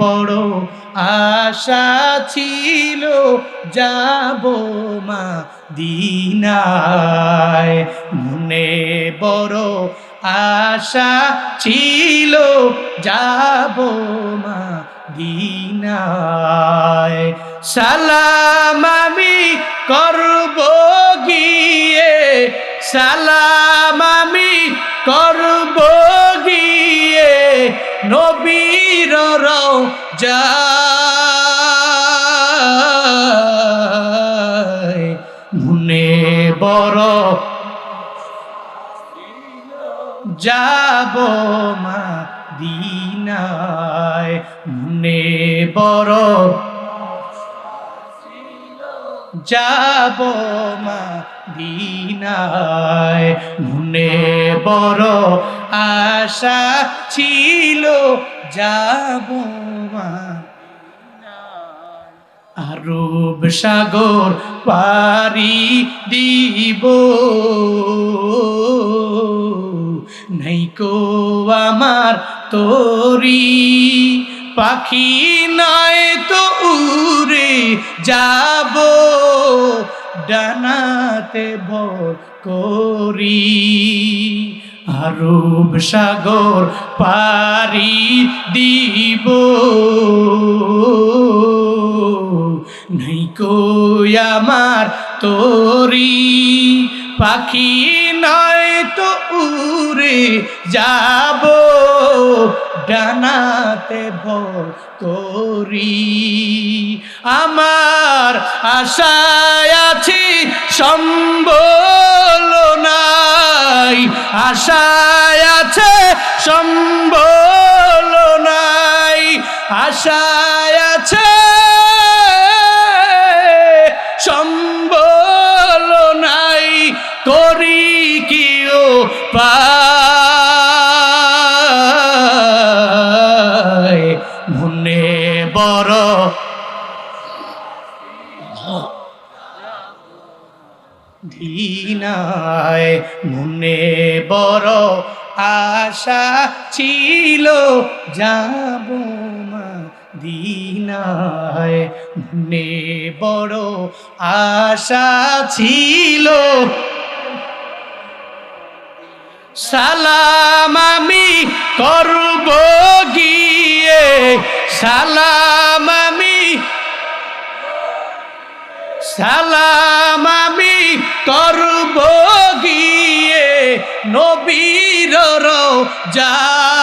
বড় আশা ছিল, যাব মা দিনায় মনে বড় আশা ছিল, যাব মা দিনায় সালাম আমি করব গিয়ে, সালাম আমি করব গিয়ে নবীর যায় মনে বড়। যাব মা দিনায় মনে বড়। যাব মা দিনায় মনে বড় আশা ছিল, যাব আরব সাগর পারি দিব। নাইকো আমার তোরি। পাখি নয় তো উড়ে যাব। ডানাতে ভর করি আরব সাগর পারি দিব। নাইকো আমার তোরি পাখি নয় তো উড়ে যাব, ডানাতে ভর আমার আশায় আছি, সম্বল নাই। আশায় আছে, সম্বল নাই। আশায় আছে দিনায় মনে বড় আশা ছিল, যাব মা দিনায় মনে বড় আশা ছিল। সালাম আমি করব গিয়ে, সালাম সালাম আমি করব গিয়ে নবীর যায়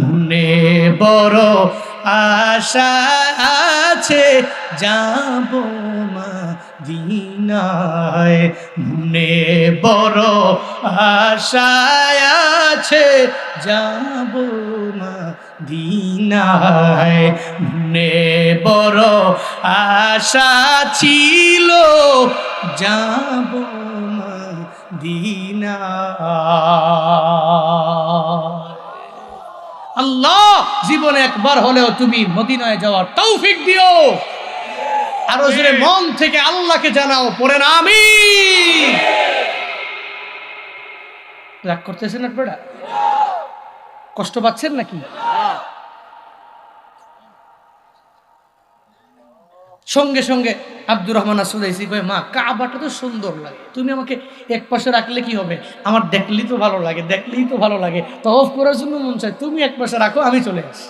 মনে বড় আশা আছে, যাব মা দিনায় মনে বড় আশা আছে, যাব মা দিনায় মনে বড় আশা ছিল, যাব মা দিনায় আল্লাহ জীবনে একবার হলেও তুমি মদিনায় যাওয়ার তৌফিক দিও। আরও জোরে মন থেকে আল্লাহকে জানাও পড়ে না আমি রাগ করতেছেন আপনারা? কষ্ট পাচ্ছেন নাকি? সঙ্গে সঙ্গে আব্দুর রহমান আসুদাইসি কয়ে, মা, কাবাটা তো সুন্দর লাগে। তুমি আমাকে এক পাশে রাখলে কি হবে? আমার দেখলেই তো ভালো লাগে, দেখলেই তো ভালো লাগে। তফ করার জন্য মন চায় তুমি এক পাশে রাখো, আমি চলে আসি।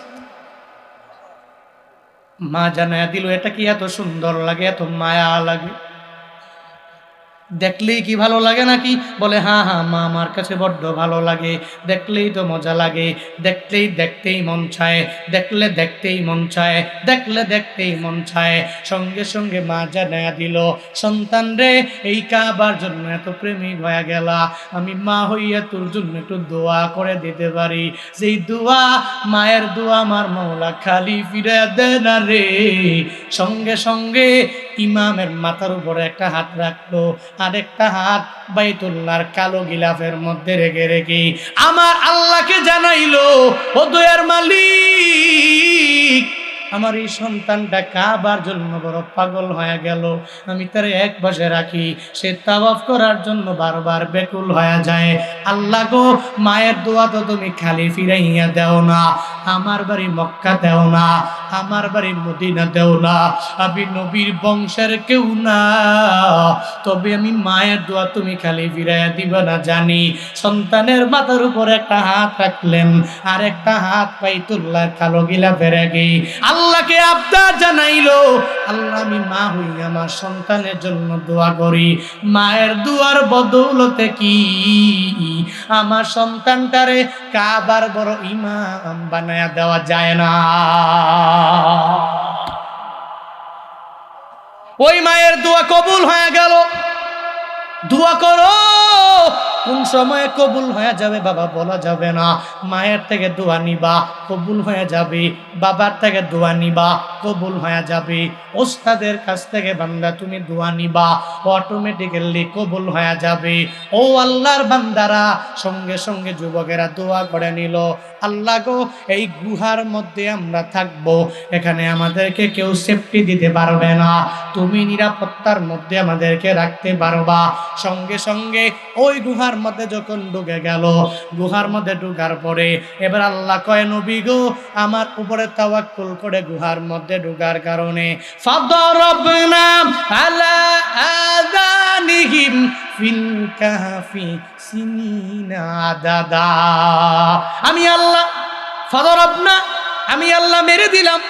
মা জানায় দিল, এটা কি এত সুন্দর লাগে, এত মায়া লাগে? দেখলেই কি ভালো লাগে নাকি? বলে হ্যাঁ হ্যাঁ মা আমার কাছে বড্ড ভালো লাগে। দেখলেই তো মজা লাগে। দেখলেই দেখতেই মন চায়। দেখলে দেখতেই মন চায়। দেখলে দেখতেই মন চায়। সঙ্গে সঙ্গে মা জানায়া দিল, সন্তান রে, এই কাবার জন্য এত প্রেমিক হয়ে গেলা। আমি মা হইয়া তোর জন্য একটু দোয়া করে দিতে পারি। যেই দোয়া, মায়ের দোয়া আমার মৌলা খালি ফিরে দে না রে। সঙ্গে সঙ্গে ইমামের মাথার উপরে একটা হাত রাখল। আর একটা হাত বাইতুল্লার কালো গিলাফের মধ্যে রেখে রেখে আমার আল্লাহকে জানাইলো, ও দয়ার মালিক আমার এই সন্তানটা কাবার জন্য বড় পাগল হয়ে গেল। আমি তার এক বসে রাখি, সে তাওয়াফ করার জন্য বারবার বেকুল হয়ে যায়। আল্লাহ গো, মায়ের দোয়া তো তুমি খালি ফিরাইয়া দেও না, আমার বাড়ি মক্কা দেও না, আমার বাড়ি মদিনা দেও না। আমি নবীর বংশের কেউ না, তবে আমি মায়ের দোয়া তুমি খালি ফিরাইয়া দিবা না জানি। সন্তানের মাথার উপর একটা হাত রাখলেন, আর একটা হাত পাই পাইতুল্লাহ কালো গিলা ফেরে গেই আল্লাহকে আবদার জানাইলো, আল্লাহ, আমি মা হই, আমার সন্তানের জন্য দোয়া করি। মায়ের দুয়ার বদৌলতে কি? আমার সন্তানটারে কাবার বড় ইমাম বানায়া দেওয়া যায় না। ওই মায়ের দোয়া কবুল হয়ে গেল। দোয়া করো কোন সময়ে কবুল হয়ে যাবে বাবা বলা যাবে না। মায়ের থেকে দোয়া নিবা, কবুল হয়ে যাবে। বাবার থেকে দোয়া নিবা, কবুল হয়ে যাবে। ওস্তাদের কাছ থেকে বান্দা তুমি দোয়া নিবা অটোমেটিক্যালি কবুল হয়ে যাবে। ও আল্লাহর বান্দারা, সঙ্গে সঙ্গে যুবকেরা দোয়া করে নিল। আল্লাহ গো, এই গুহার মধ্যে আমরা থাকব। এখানে আমাদেরকে কেউ সেফটি দিতে পারবে না। তুমি নিরাপত্তার মধ্যে আমাদেরকে রাখতে পারবা। সঙ্গে সঙ্গে ওই গুহার মধ্যে যখন ঢুকে গেল, গুহার মধ্যে ঢুকার পরে এবার আল্লাহ কয়, নবী গো, আমার উপরে তাওয়াক্কুল করে গুহার মধ্যে ঢুকার কারণে ফাদরাবনা আলা আযানিহিম ফিল কাহফি সিনিনা দাদা। আমি আল্লাহ ফাদরাবনা আমি আল্লাহ মেরে দিলাম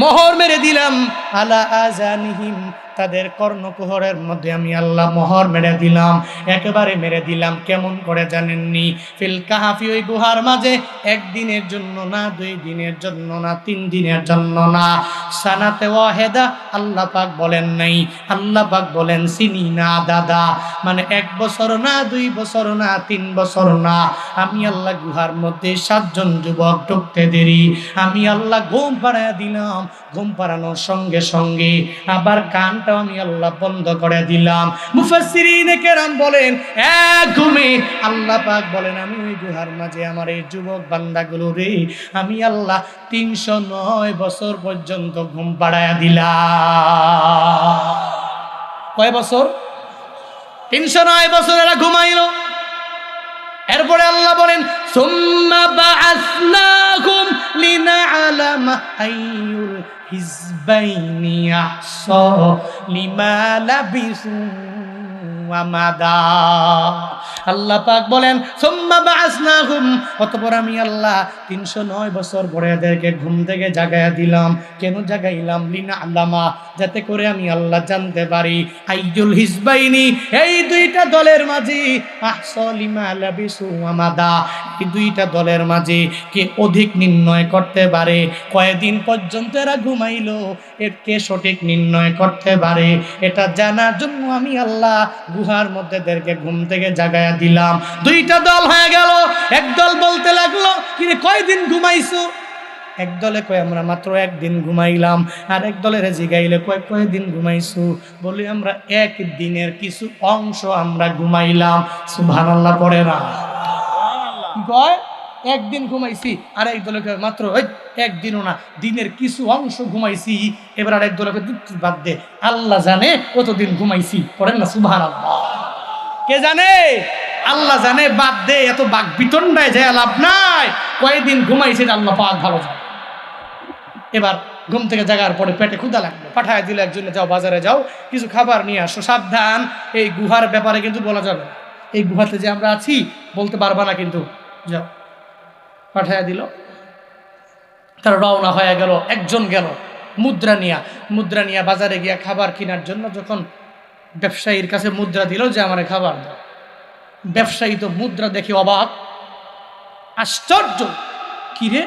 মোহর মেরে দিলাম। আলা আজানিহিম তাদের কর্ণকুহরের মধ্যে আমি আল্লাহ মোহর মেরে দিলাম, একেবারে মেরে দিলাম, কেমন করে জানেননি? ফিল কাহাফি ওই গুহার মাঝে একদিনের জন্য না, দুই দিনের জন্য না, তিন দিনের জন্য না। সানাতে ওয়াহেদা, আল্লাহ পাক বলেন নাই। আল্লাহ পাক বলেন চিনি না, দাদা। মানে এক বছর না, দুই বছর না, তিন বছর না। আমি আল্লাহ গুহার মধ্যে সাতজন যুবক ঢুকতে দেরি। আমি আল্লাহ ঘুম পাড়ায় দিলাম। ঘুম পাড়ানোর সঙ্গে সঙ্গে আবার কানটাও আমি আল্লাহ বন্ধ করে দিলাম। মুফাসসিরিনে কেরাম বলেন এক ঘুমে। আল্লাহ পাক বলেন, আমি ওই গুহার মাঝে আমার এই যুবক বান্দাগুলো রে, আমি আল্লাহ তিনশো নয় বছর পর্যন্ত ঘুম পাড়ায় দিলাম। কয় বছর? তিনশো নয় বছর এরা ঘুমাইলো। এরপরে আল্লাহ বলেন আইয়ুল হিজবাইনি আহসা লিমা লাবিসু আমাদা আল্লাহ পাক বলেন, সুম্মা বাআসনাকুম অতঃপর আমি আল্লাহ 309 বছর পরে এদেরকে ঘুম থেকে জাগায়া দিলাম। কেন জাগাইলাম? লিনা আল্লামা যাতে করে আমি আল্লাহ জানতে পারি। আইজুল হিজবাইনি এই দুইটা দলের মাঝে এই দুইটা দলের মাঝে কে অধিক নির্ণয় করতে পারে? কয়েকদিন পর্যন্ত এরা ঘুমাইলো? এর কে সঠিক নির্ণয় করতে পারে? এটা জানার জন্য আমি আল্লাহ গুহার মধ্যে দেরকে ঘুম থেকে জাগায়া দিলাম। দুইটা দল হয়ে গেল। এক দল বলতে লাগল কিরে কয়দিন ঘুমাইছো? এক দলে কয় আমরা মাত্র একদিন ঘুমাইলাম। আর এক দলের জিগাইলে কয় কয়দিন ঘুমাইছু? বলি আমরা এক দিনের কিছু অংশ আমরা ঘুমাইলাম। সুবহানাল্লাহ পড়ে না। কি কয়? একদিন ঘুমাইছি আর এক দলে কয় মাত্র একদিনও না দিনের কিছু অংশ ঘুমাইছি এবার আর এক দলে কয়, "ধুৎ, বাদ দে। আল্লাহ জানে কতদিন ঘুমাইছি পড়েন না সুবহানাল্লাহ। কে জানে? আল্লাহ জানে বাদ দে এত বাঘ বিতন্ডায় যায় লাভ নাই। কয়েকদিন ঘুমাইছে আল্লাহ পাক ভালো যায় এবার ঘুম থেকে জাগার পরে পেটে ক্ষুদা লাগল পাঠায় দিল একজনে যাও বাজারে যাও কিছু খাবার নিয়ে আসো সাবধান। এই গুহার ব্যাপারে কিন্তু বলা যাবে। এই গুহাতে যে আমরা আছি বলতে পারবা না কিন্তু। যাও। পাঠায় দিল। তার রওনা হয়ে গেল একজন গেল মুদ্রা নিয়া। মুদ্রা নিয়া বাজারে গিয়া খাবার কেনার জন্য যখন ব্যবসায়ীর কাছে মুদ্রা দিল যে আমার খাবার দাও। ব্যবসায়ী তো মুদ্রা দেখে অবাক। আশ্চর্য! কিরে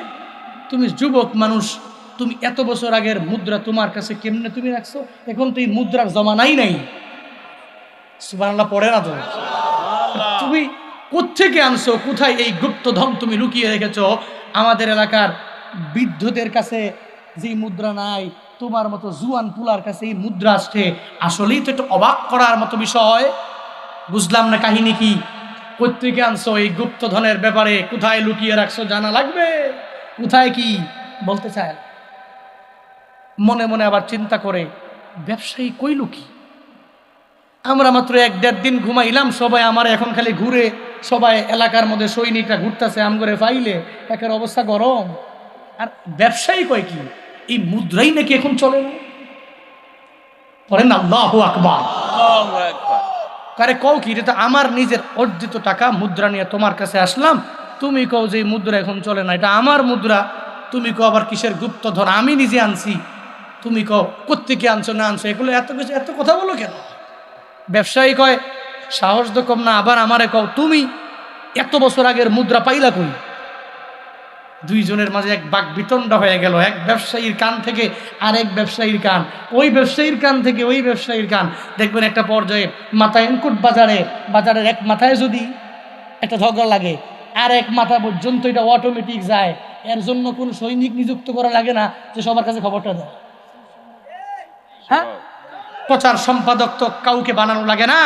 তুমি যুবক মানুষ তুমি এত বছর আগের মুদ্রা তোমার কাছে কেমনে তুমি রাখছো? এখন তো এই মুদ্রার জমানাই নাই। সুবানাল্লাহ পড়ে না তো? তুমি কোত্থেকে আনছো? কোথায় এই গুপ্তধন তুমি লুকিয়ে রেখেছো? আমাদের এলাকার বৃদ্ধদের কাছে যেই মুদ্রা নাই, তোমার মতো জুয়ান পুলার কাছে এই মুদ্রা আসছে, আসলেই তো একটু অবাক করার মতো বিষয়। বুঝলাম না কাহিনী কি? কোথেকে আনছো এই গুপ্তধনের ব্যাপারে? কোথায় লুকিয়ে রাখছো? জানা লাগবে? কোথায় কি? বলতে চায়। মনে মনে আবার চিন্তা করে, ব্যবসায়ী কইল কি? আমরা মাত্র এক দেড় দিন ঘুমাইলাম, সবাই আমার এখন খালি ঘুরে সবাই এলাকার মধ্যে সৈনিকরা ঘুরতেছে আম করে ফাইলে একের অবস্থা গরম। আর ব্যবসায়ী কয় কি এই মুদ্রাই নাকি এখন চলে না? পরে না আল্লাহ আকবার। কারে কও কি এটা তো আমার নিজের অর্জিত টাকা মুদ্রা নিয়ে তোমার কাছে আসলাম। তুমি কও যে মুদ্রা এখন চলে না এটা আমার মুদ্রা। তুমি কও আবার কিসের গুপ্ত গুপ্তধন আমি নিজে আনছি। তুমি কও কোত্থেকে আনছো না আনছো এগুলো এত কিছু এত কথা বলো কেন? ব্যবসায়ী কয় সাহস তো কম না, আবার আমারে কও, তুমি এত বছর আগের মুদ্রা পাইলা কই? দুইজনের মাঝে এক বাক বিতণ্ডা হয়ে গেল, এক ব্যবসায়ীর কান থেকে আর এক ব্যবসায়ীর কান, ওই ব্যবসায়ীর কান থেকে ওই ব্যবসায়ীর কান। দেখবেন একটা পর্যায়ে মাথায় এনকুট বাজারে, বাজারের এক মাথায় যদি একটা ঝগড়া লাগে, আর এক মাথা পর্যন্ত এটা অটোমেটিক যায়, এর জন্য কোনো সৈনিক নিযুক্ত করা লাগে না যে সবার কাছে খবরটা দেয়। হ্যাঁ? প্রচার সম্পাদক তো কাউকে বানানো লাগে না।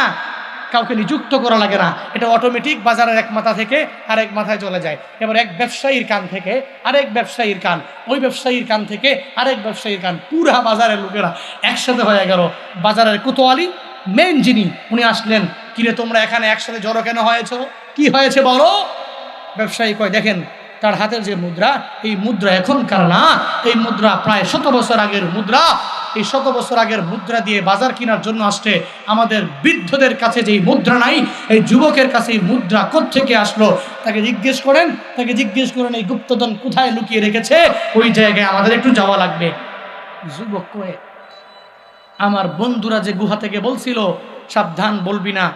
কাউকে নিযুক্ত করা লাগে না। এটা অটোমেটিক বাজারের এক মাথা থেকে আরেক মাথায় চলে যায়। এবার এক ব্যবসায়ীর কান থেকে আরেক ব্যবসায়ীর কান, ওই ব্যবসায়ীর কান থেকে আরেক ব্যবসায়ীর কান। পুরা বাজারের লোকেরা একসাথে হয়ে গেল। বাজারের কোতোয়ালি মেন যিনি, উনি আসলেন, কিরে তোমরা এখানে একসাথে জড়ো কেন হয়েছ? কি হয়েছে বলো? ব্যবসায়ী কয়, দেখেন, তার হাতের যে মুদ্রা, এই মুদ্রা এখনকার না। এই মুদ্রা প্রায় শত বছর আগের মুদ্রা। এই শত বছর আগের মুদ্রা দিয়ে বাজার কেনার জন্য আসছে আমাদের বৃদ্ধদের কাছে যেই মুদ্রা নাই, এই যুবকের কাছে এই মুদ্রা থেকে আসলো? তাকে জিজ্ঞেস করেন, তাকে জিজ্ঞেস করেন, এই গুপ্তধন কোথায় লুকিয়ে রেখেছে? ওই জায়গায় আমাদের একটু যাওয়া লাগবে। যুবক কয়ে, আমার বন্ধুরা যে গুহা থেকে বলছিল, সাবধান বলবি না।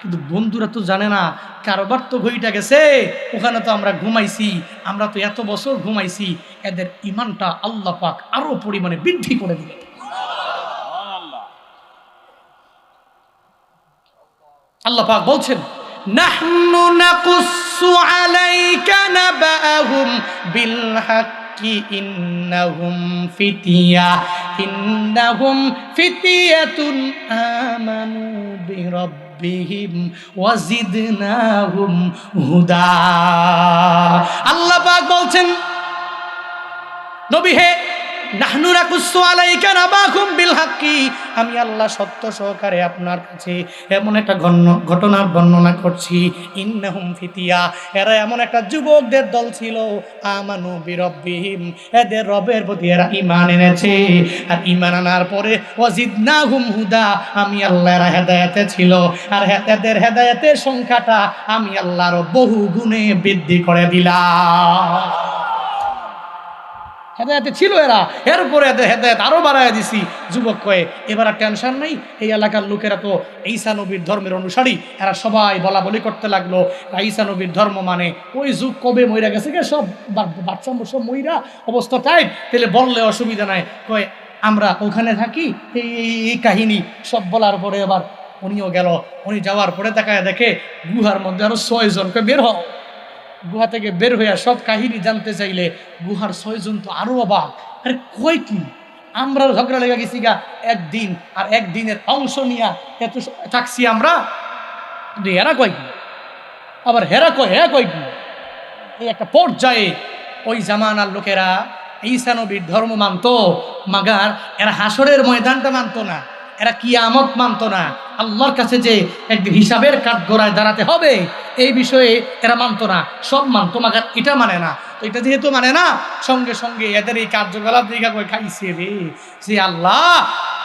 কিন্তু বন্ধুরা তো জানে না, কারোবার তো ঘড়িটা গেছে। ওখানে তো আমরা ঘুমাইছি, আমরা তো এত বছর ঘুমাইছি। এদের ইমানটা আল্লাহ পাক আরও পরিমাণে বৃদ্ধি করে দিলেন আল্লাহ আল্লাহ পাক বলছেন, নাহনু নাকুসু আলাইকা নাবাহুম বিল হাক্কি ইন্নাহুম ফিতিয়া, ইন্নাহুম ফিতিয়াতুন আমানু বিরাব্বিহিম ওয়াজিদনাহুম হুদা। আল্লাহ পাক বলছেন, নবী হে আমি আল্লাহ সত্য সহকারে আপনার কাছে এমন একটা ঘটনার বর্ণনা করছি। ইন্নাহুম ফিতিয়া। এরা এমন একটা যুবকদের দল ছিল। আমানু বিরব্বিহিম। এদের রবের প্রতি এরা ঈমান এনেছে। আর ঈমান আনার পরে ওয়াজিদনাহুম হুদা। আমি আল্লাহ এরা হেদায়েতে ছিল। আর এদের হেদায়েতের সংখ্যাটা আমি আল্লাহর বহু গুণে বৃদ্ধি করে দিলাম। হেদায়তে ছিল এরা। এরপরে এদের হেদায়ত আরও বাড়ায় দিছি। যুবক কয়ে, এবার আর টেনশন নাই। এই এলাকার লোকেরা তো ঈসা নবীর ধর্মের অনুসারী। এরা সবাই বলা বলি করতে লাগল। ঈসা নবীর ধর্ম মানে ওই যুগ কবে মইরা গেছে গে? সব বাচ্চা সব মইরা, অবস্থা টাইট। তাহলে বললে অসুবিধা নাই। কয়ে, আমরা ওখানে থাকি, এই এই- কাহিনী সব বলার পরে আবার উনিও গেল। উনি যাওয়ার পরে দেখায় দেখে, গুহার মধ্যে আরও ছয় জনকে বের হও। গুহা থেকে বের হইয়া সব কাহিনী জানতে চাইলে গুহার ছয়জন তো আরও অবাক। আরে কই কি? আমরা ঝগড়া লেগে গেছি গা একদিন, আর একদিনের অংশ নিয়া এত থাকছি আমরা? এরা কয় কি? আবার হেরা কয় হ্যাঁ কয় কি? এই একটা পর্যায়ে ওই জামানার লোকেরা ঈসা নবীর ধর্ম মানতো, মাগার এরা হাসরের ময়দানটা মানতো না। এরা কি আমত মানত না। আল্লাহর কাছে যে একদিন হিসাবের কাঠ গোড়ায় দাঁড়াতে হবে, এই বিষয়ে এরা মানত না। সব মানত, মাগার এটা মানে না। তো এটা যেহেতু মানে না, সঙ্গে সঙ্গে এদের এই কার্যকলাপ দিকে খাইছে রে। যে আল্লাহ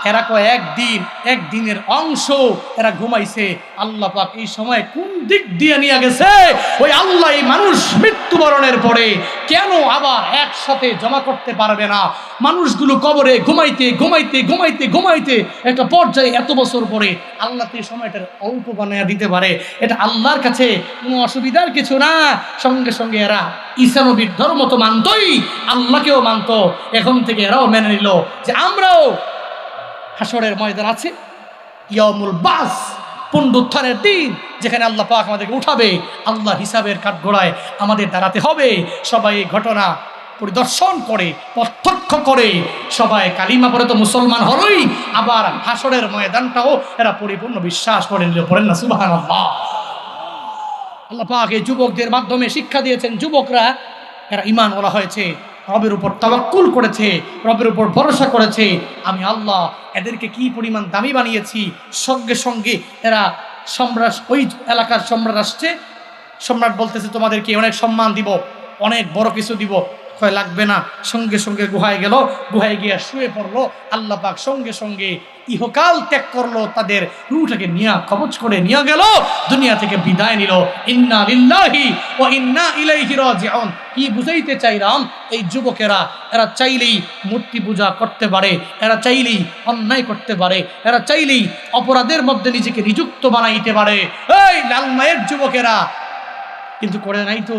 এরা কয় একদিন, একদিনের অংশ এরা ঘুমাইছে। আল্লাহ পাক এই সময় কোন দিক দিয়ে নিয়ে গেছে? ওই আল্লাহ মানুষ মৃত্যুবরণের পরে কেন আবার একসাথে জমা করতে পারবে না? মানুষগুলো কবরে ঘুমাইতে ঘুমাইতে ঘুমাইতে ঘুমাইতে একটা পর্যায়ে এত বছর পরে আল্লাহ তো এই সময়টা অল্প বানায় দিতে পারে। এটা আল্লাহর কাছে কোনো অসুবিধার কিছু না। সঙ্গে সঙ্গে এরা ঈসা নবীর ধর্ম তো মানতই, আল্লাহকেও মানতো। এখন থেকে এরাও মেনে নিল যে আমরাও হাসরের ময়দান আছে। ইয়ামুল বাস পুনরুত্থানের দিন, যেখানে আল্লাহ পাক আমাদেরকে উঠাবে। আল্লাহ হিসাবের কাঠগোড়ায় আমাদের দাঁড়াতে হবে। সবাই এই ঘটনা পরিদর্শন করে, প্রত্যক্ষ করে। সবাই কালিমা পরে তো মুসলমান হলই। আবার হাসরের ময়দানটাও এরা পরিপূর্ণ বিশ্বাস করে, নিল পড়েন না সুবাহ আল্লাহ আল্লাহ পাক এই যুবকদের মাধ্যমে শিক্ষা দিয়েছেন। যুবকরা, এরা ইমান বলা হয়েছে। রবের উপর তবাক্কুল করেছে, রবের উপর ভরসা করেছে। আমি আল্লাহ এদেরকে কি পরিমাণ দামি বানিয়েছি? সঙ্গে সঙ্গে এরা সম্রাট ওই এলাকার সম্রাট আসছে। সম্রাট বলতেছে, তোমাদেরকে অনেক সম্মান দিব, অনেক বড় কিছু দিব। কয় লাগবে না। সঙ্গে সঙ্গে গুহায় গেল। গুহায় গিয়ে শুয়ে পড়ল। আল্লাহ পাক সঙ্গে সঙ্গে ইহকাল ত্যাগ করল। তাদের রুটাকে নিয়ে, কবচ করে নিয়ে গেল। দুনিয়া থেকে বিদায় নিল। ইন্না লিল্লাহি ও ইন্না ইলাইহি রাজিউন। কি বুঝাইতে চাইলাম? এই যুবকেরা, এরা চাইলেই মূর্তি পূজা করতে পারে, এরা চাইলেই অন্যায় করতে পারে, এরা চাইলেই অপরাধের মধ্যে নিজেকে নিযুক্ত বানাইতে পারে। এই লালমায়ের যুবকেরা, কিন্তু করে নাই তো?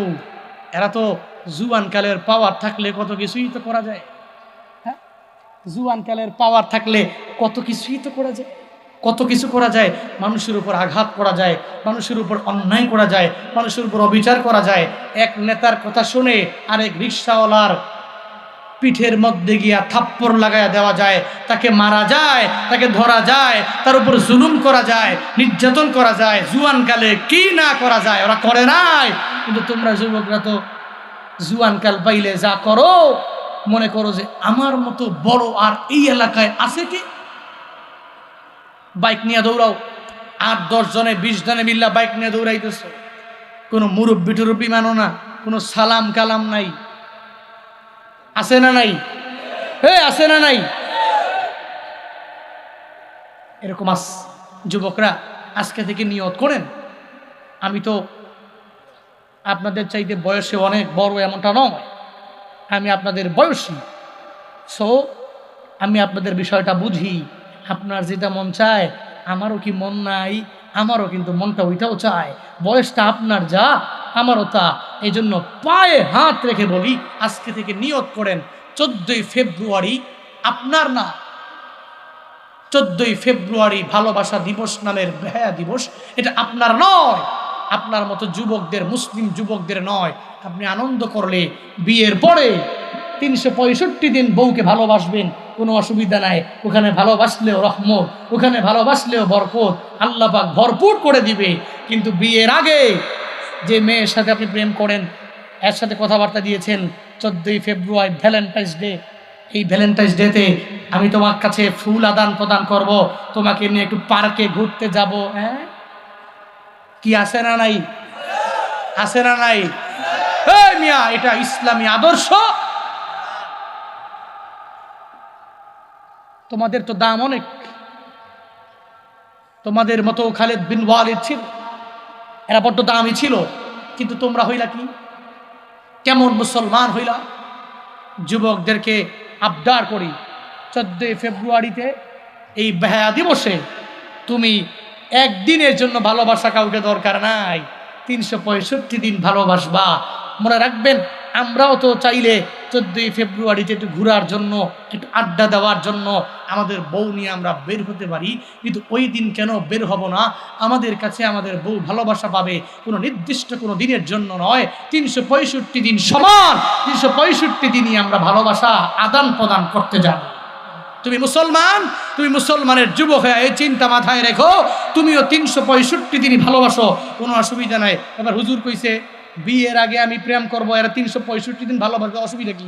এরা তো জুয়ানকালের পাওয়ার থাকলে কত কিছুই তো করা যায়। হ্যাঁ? জুয়ানকালের পাওয়ার থাকলে কত কিছুই তো করা যায়। কত কিছু করা যায়, মানুষের উপর আঘাত করা যায়, মানুষের উপর অন্যায় করা যায়, মানুষের উপর অবিচার করা যায়। এক নেতার কথা শুনে আরেক রিক্সাওয়ালার পিঠের মধ্যে গিয়া থাপ্পড় লাগায়া দেওয়া যায়। তাকে মারা যায়, তাকে ধরা যায়, তার উপর জুলুম করা যায়, নির্যাতন করা যায়। জুয়ানকালে কি না করা যায়, ওরা করে নাই। কিন্তু তোমরা যুবকরা তো জুয়ানকাল পাইলে যা করো, মনে করো যে আমার মতো বড় আর এই এলাকায় আছে কি? বাইক নিয়ে দৌড়াও। আট, দশ জনে, বিশ জনে মিল্লা বাইক নিয়ে দৌড়াইতেছ। কোনো মুরব্বি টুরব্বি মানো না, কোনো সালাম কালাম নাই। আছে না নাই? হে, আছে না নাই? এরকম আস যুবকরা আজকে থেকে নিয়ত করেন। আমি তো আপনাদের চাইতে বয়সে অনেক বড় এমনটা নয়। আমি আপনাদের বয়সী। সো আমি আপনাদের বিষয়টা বুঝি। আপনার যেটা মন চায়, আমারও কি মন নাই, আমারও কিন্তু মনটা ওইটাও চায়। বয়সটা আপনার যা, আমারও তা। এই জন্য পায়ে হাত রেখে বলি, আজকে থেকে নিয়ত করেন। চোদ্দই ফেব্রুয়ারি আপনার না চোদ্দই ফেব্রুয়ারি ভালোবাসা দিবস নামের বেহায়া দিবস। এটা আপনার নয়। আপনার মতো যুবকদের, মুসলিম যুবকদের নয়। আপনি আনন্দ করলে বিয়ের পরে তিনশো পঁয়ষট্টি দিন বউকে ভালোবাসবেন, কোনো অসুবিধা নাই। ওখানে ভালোবাসলেও রহমত, ওখানে ভালোবাসলেও বরকত, আল্লাহ পাক ভরপুর করে দিবে। কিন্তু বিয়ের আগে যে মেয়ের সাথে আপনি প্রেম করেন, এর সাথে কথাবার্তা দিয়েছেন, চোদ্দোই ফেব্রুয়ারি ভ্যালেন্টাইন্স ডে, এই ভ্যালেন্টাইন্স ডেতে আমি তোমার কাছে ফুল আদান প্রদান করব। তোমাকে নিয়ে একটু পার্কে ঘুরতে যাব হ্যাঁ? কি আছে না নাই? আছে না নাই? মিয়া, এটা ইসলামী আদর্শ। তোমাদের তো দাম অনেক। তোমাদের মতো খালেদ বিন ওয়ালিদ ছিল। এরা বড্ড দামি ছিল। কিন্তু তোমরা হইলা কি? কেমন মুসলমান হইলা? যুবকদেরকে আবদার করি, চোদ্দই ফেব্রুয়ারিতে এই বেহায়া দিবসে তুমি একদিনের জন্য ভালোবাসা কাউকে দরকার নাই। তিনশো পঁয়ষট্টি দিন ভালোবাসবা। মনে রাখবেন, আমরাও তো চাইলে চোদ্দই ফেব্রুয়ারিতে একটু ঘোরার জন্য, একটু আড্ডা দেওয়ার জন্য আমাদের বউ নিয়ে আমরা বের হতে পারি। কিন্তু ওই দিন কেন বের হব না? আমাদের কাছে আমাদের বউ ভালোবাসা পাবে কোনো নির্দিষ্ট কোনো দিনের জন্য নয়। তিনশো পঁয়ষট্টি দিন সমান। তিনশো পঁয়ষট্টি দিনই আমরা ভালোবাসা আদান প্রদান করতে যাব। তুমি মুসলমান, তুমি মুসলমানের যুবক হয়ে এই চিন্তা মাথায় রেখো। তুমিও তিনশো পঁয়ষট্টি দিনই ভালোবাসো, কোনো অসুবিধা নাই। এবার হুজুর কইছে, বিয়ের আগে আমি প্রেম করব, এরা তিনশো পঁয়ষট্টি দিন ভালোবাসবে, অসুবিধা কি?